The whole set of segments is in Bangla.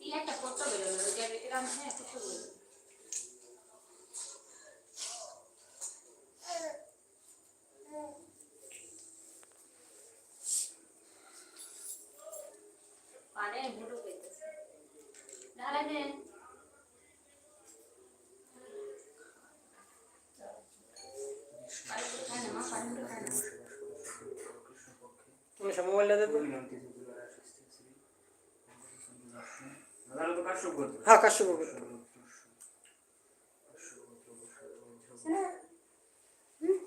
তিল একটা কত বেরোলো? এরকম হ্যাঁ কত বেরোলো? পানে বুড়ো পেতেছে ঢালাই দেন পানি খায় না, মা, পানি খায় না। কৃষ্ণ পক্ষে তুমি সব মোবাইলটা দেবো দাদা তো কাশ্যপ করতে হ্যাঁ কাশ্যপ করতে। হুম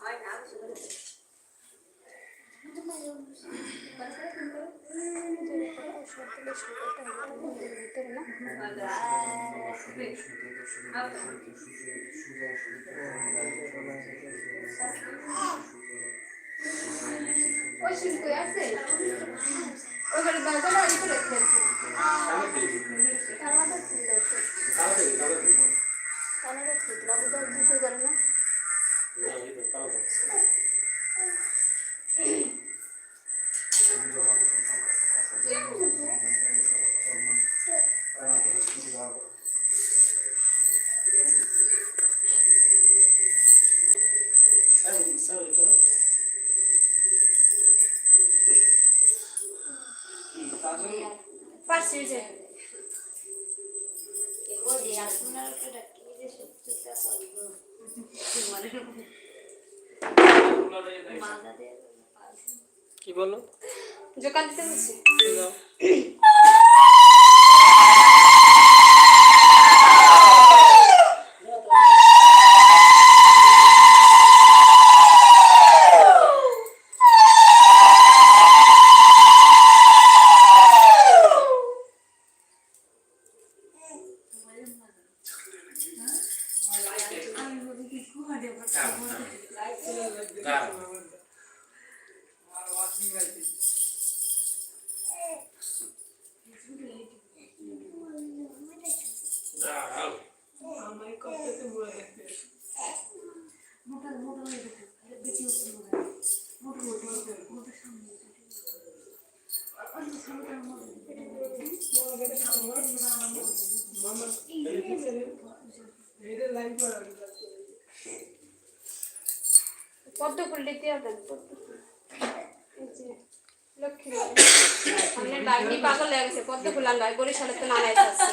হয় না সেগুলো ভিতরে না ওই শিল্প আছে? ঘরে দরজাটা ওই করে পারছি যে কি যে সত্যটা দিতে মানে মালদা দিয়ে কি বলো দোকান দিতে বলছি দাও। পদ্ম ফুল দিতে হবে। পদ্ম ফুল এই যে লক্ষ্মী সামনে বাগনি পাগল হয়ে গেছে পদ্ম ফুল নয় বরিশালে তো নানা আছে।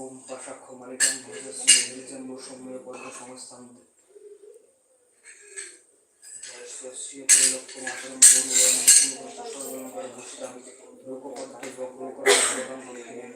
ওম পাশাক্ষ মালিকাম ভোজন সৌম্য পর্ব সংস্থান লক্ষ্য মাতরম গুরু এবং লোকপদ্ধতি বক্র করা প্রদান করিলেন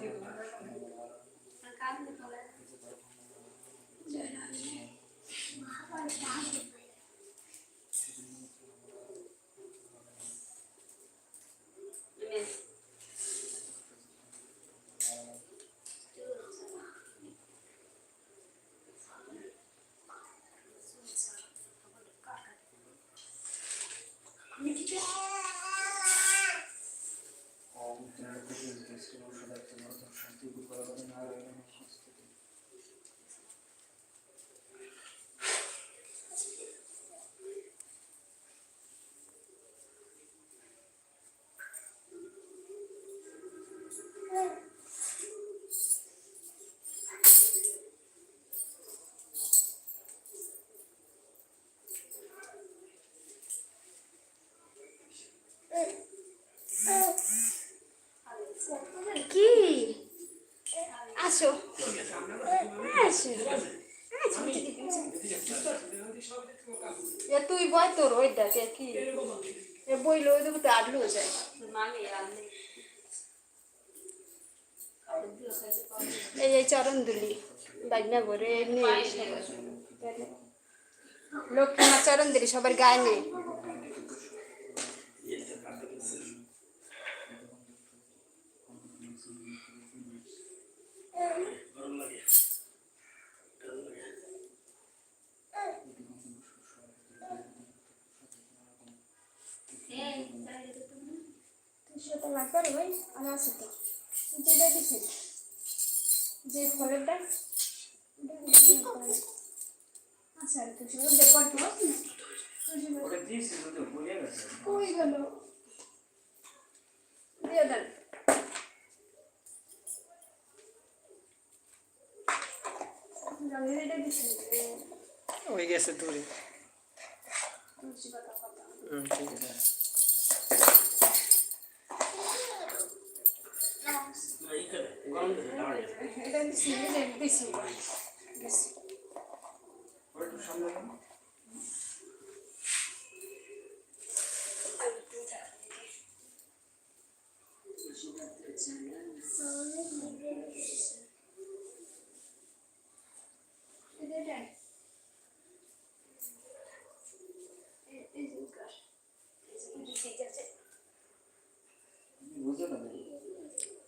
ওম শান্তি গুরু নারায়ণ নমস্তে কি আসো আসো তুই বয় তোর, ওই দেখে কি? এ বইলো, ওই দেবো তো আটলো যায়। এই এই চরণ দুলি বাজনা ভরে নিয়ে লক্ষ্মী চরণ দিলি সবার গায়ে নেই এই তাই তো তুমি সেটা লাগবে রে ভাই আমার আছে তো যেটা দিছে যে ফলেরটা আচ্ছা কিছু দেখো তো কই গেল? দিয়ে দেন ওই গেছে দূরে তুলসী পাতা পাতা হুম ঠিক আছে এটা দিছি এটা দিছি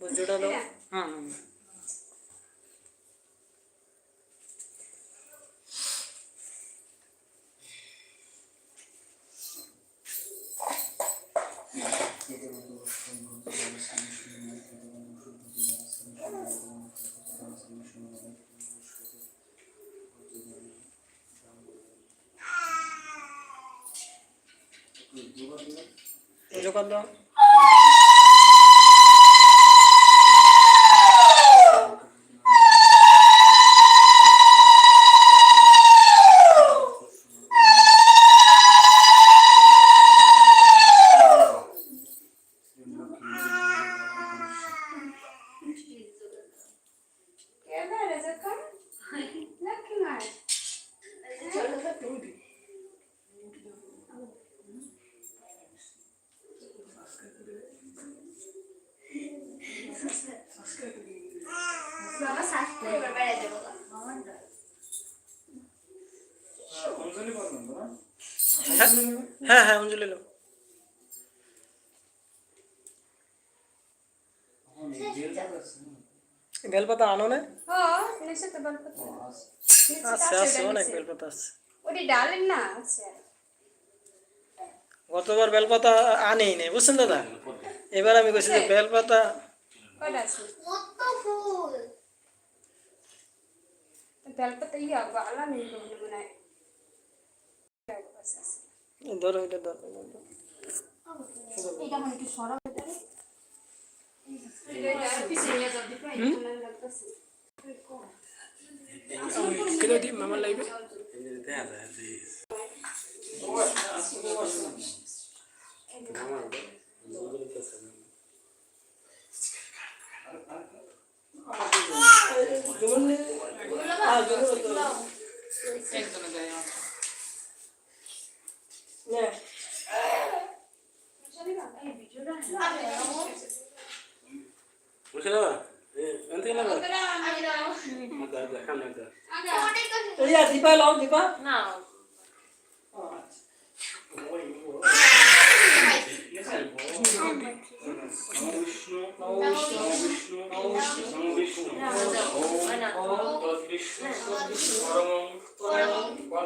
बुज़ुर्ग हाँ।, हाँ। সামনে हाँ हाँ उनसे ले लो। बेल पता आनो ने? हाँ नेचर तो बेल पता है हाँ सेहसो ने बेल पता है उड़ी डाले ना वो तो बार बेल पता आने ही नहीं बुशन दादा ये बार हमें कुछ तो बेल पता बेल पता ही आप वाला नहीं तो बोलने बनाए। ধরো এটা ধরো এটা ধরো। এটা মানে কি সরা এটা এটা আর পিছে নিয়ে যাবি প্রায় মনে লাগতেছে কিলো দিই মামার লাগবে বুঝলে না এনতে না দেখান না ইয়া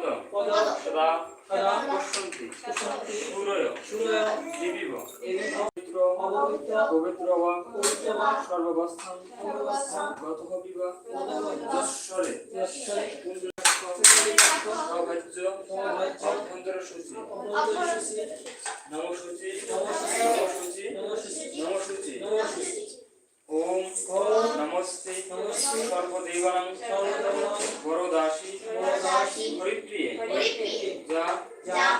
দীপা লাও দীপা না বিষ্ণু বিষ্ণু বিষ্ণু ওম তদ্বিষ্ণু পরমং পদ সদা পশ্যন্তি সূরয় জীবিব পবিত্র পবিত্র বা সর্ববস্থান। যশ্বরে। সৌভাজ্য। অভ্যন্তর সূচি নম সূচি নম সূচি নম সর্বদেবানাং বরদাসী হরিপ্রিয়ে। যা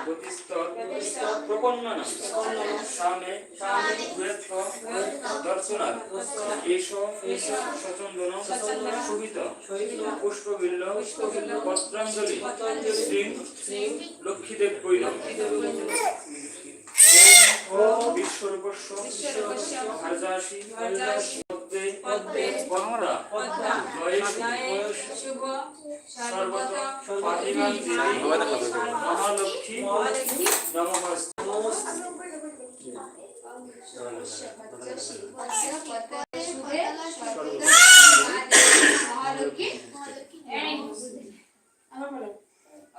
গতিস্তর প্রপন্নানাং সামে ভূয়ত্ব দর্শনাথ এষ সচন্দন শোভিত। পুষ্পবিল্ল পত্রাঞ্জলি। শ্রী লক্ষ্মীদেব বৈল ওম বিশ্বরূপস্য ভারজাসী পদ্মে পদ্মা জয়েষু শুভ সর্বত পাতিমান দেবী মহালক্ষ্মী নমস্তে মহালক্ষ্মী।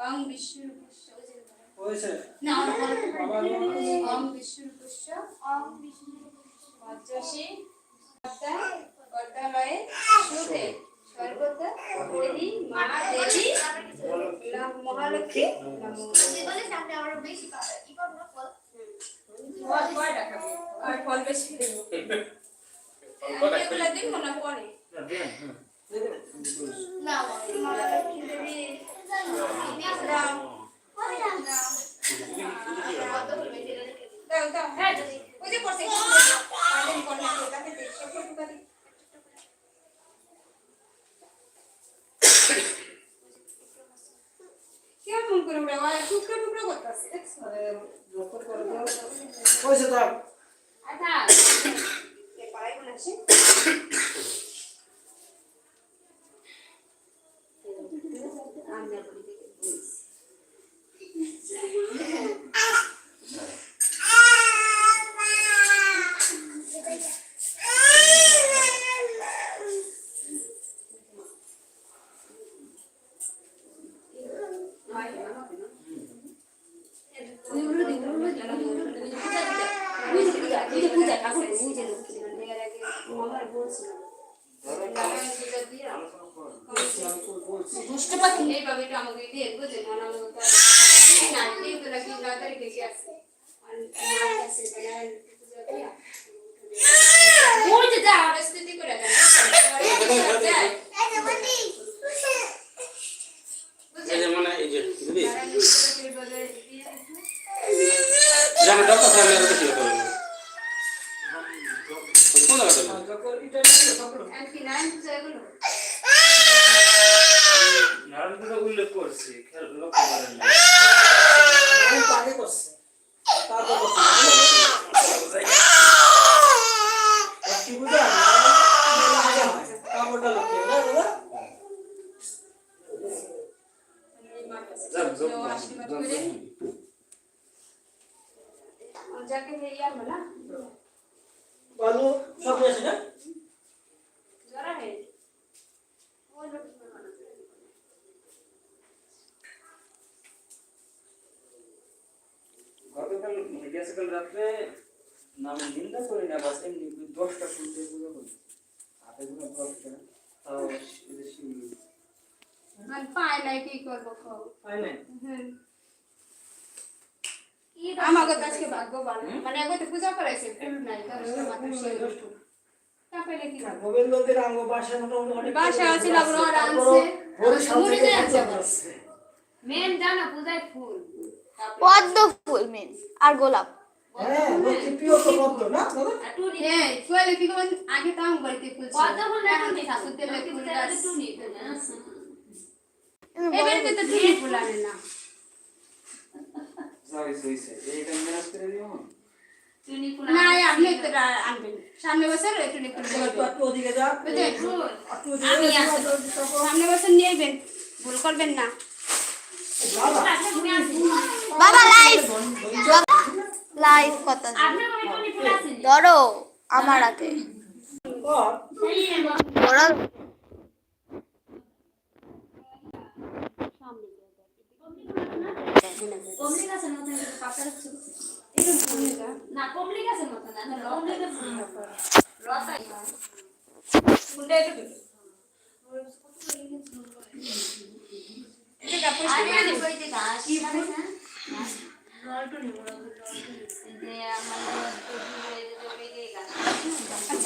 অং বিষ্ণু। হয়েছে অং বিষ্ণু পুষ্য পঞ্চাশী পদ্মালয়ে শুভে সর্বদা দেবী মা দেবী নম- মহালক্ষ্মী নমো আর বেশি দেবো এগুলা দিব না কাটি কেমন হয়েছে থাক আচ্ছা এ পারাইবো না সে আমরা দুষ্ট পাখি এইভাবে এটা আমাকে দিয়ে মনে আমাকে না দিয়ে তো রাখি না তারিখে কি আছে। আর আছে যা এই যে মানে এই ডক্টর সাহেব এর কিছু কোন জায়গা এটা নিয়ে নারায়ণ উল্লেখ করছি খেয়াল লক্ষ্য করেন না। আমি তো আগে করছে তারপর করছে কি বুঝা কাপড়টা লক্ষ্য না দাদা যাক, যোগ দাও, আশীর্বাদ যোগ করে দাও। যাকে ইয়া না ভালো সব আছে না রাত্রে নাম নিন্দা করি না বাস এমনি দশটা শুনতে পুজো করি হাতে তাও মানে পায় নাই কি করব খাও তাই না হুম। আমাকে তো আজকে ভাগ্য ভালো মানে একবার তো পূজা করাইছে ফুল নাই দশটা। তারপরে কি গোবিন্দদের আঙ্গ মোটামুটি বাসা আছে আনছে। মেন জানা পূজায় ফুল। পদ্ম ফুল মেন আর গোলাপ। হ্যাঁ সামনে বছর এই টুনি ফুল একটু দেখবেন। একটু ওদিকে যা বুঝলেন? একটু ওদিকে আমি যা, আসব। সামনে বছর নিয়ে ভুল করবেন না। বাবা, লাইভ লাইভ আছে ধরো আমার হাতে একটু না গাছের না না গাছের মতো একটু। কইতে গাছ কি আচ্ছা